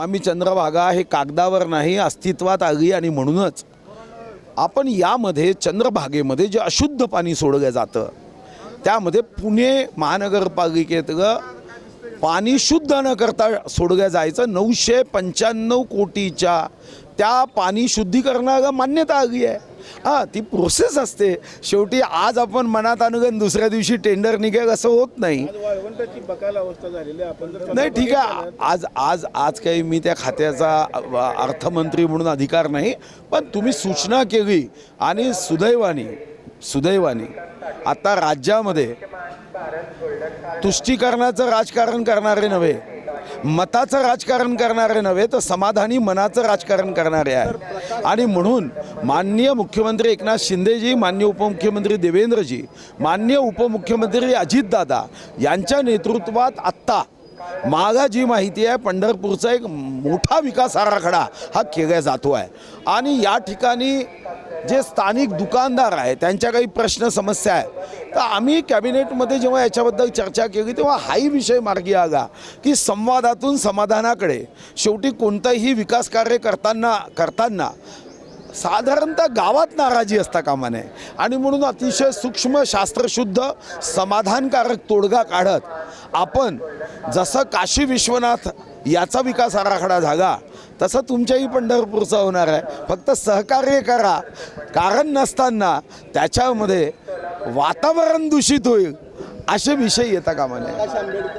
मामी चंद्रभागा हे कागदावर नाही अस्तित्वात आली आणि म्हणूनच आपण यामध्ये चंद्रभागेमध्ये जे अशुद्ध पाणी सोडलं जातं त्यामध्ये पुणे महानगरपालिकेत पाणी शुद्ध न करता सोडलं जायचं. नऊशे पंच्याण्णव कोटीच्या त्या पाणी शुद्धीकरणाला मान्यता आली आहे. हां ती प्रोसेस असते. शेवटी आज आपण मनात आणि दुसऱ्या दिवशी टेंडर निघेल असं होत नाही. नाही ठीक आहे. आज आज आज काही मी त्या खात्याचा अर्थमंत्री म्हणून अधिकार नाही पण तुम्ही सूचना केली आणि सुदैवाने सुदैवाने आता राज्यामध्ये तुष्टीकरणाचं राजकारण करणारे नव्हे मताचं राजकारण करणारे नव्हे तर समाधानी मनाचं राजकारण करणारे आहे आणि म्हणून माननीय मुख्यमंत्री एकनाथ शिंदेजी मान्य उपमुख्यमंत्री देवेंद्रजी माननीय उपमुख्यमंत्री अजितदादा यांच्या नेतृत्वात आत्ता मागा जी माहिती आहे पंढरपूरचा एक मोठा विकास आराखडा हा केला जातो आहे. आणि या ठिकाणी जे स्थानिक दुकानदार आहे त्यांच्या काही प्रश्न समस्या आहे तर आम्ही कॅबिनेटमध्ये जेव्हा याच्याबद्दल चर्चा केली तेव्हा हाही विषय मार्गी आला की संवादातून समाधानाकडे शेवटी कोणतंही विकास कार्य करताना करताना साधारणतः गावात नाराजी असता कामा नये. आणि म्हणून अतिशय सूक्ष्म शास्त्रशुद्ध समाधानकारक तोडगा काढत आपण जसं काशी विश्वनाथ याचा विकास आराखडा झाला तसं तुमच्याही पंढरपूरचा होणार आहे. फक्त सहकार्य करा. कारण नसताना त्याच्यामध्ये वातावरण दूषित होईल असे विषय येता कामा नये.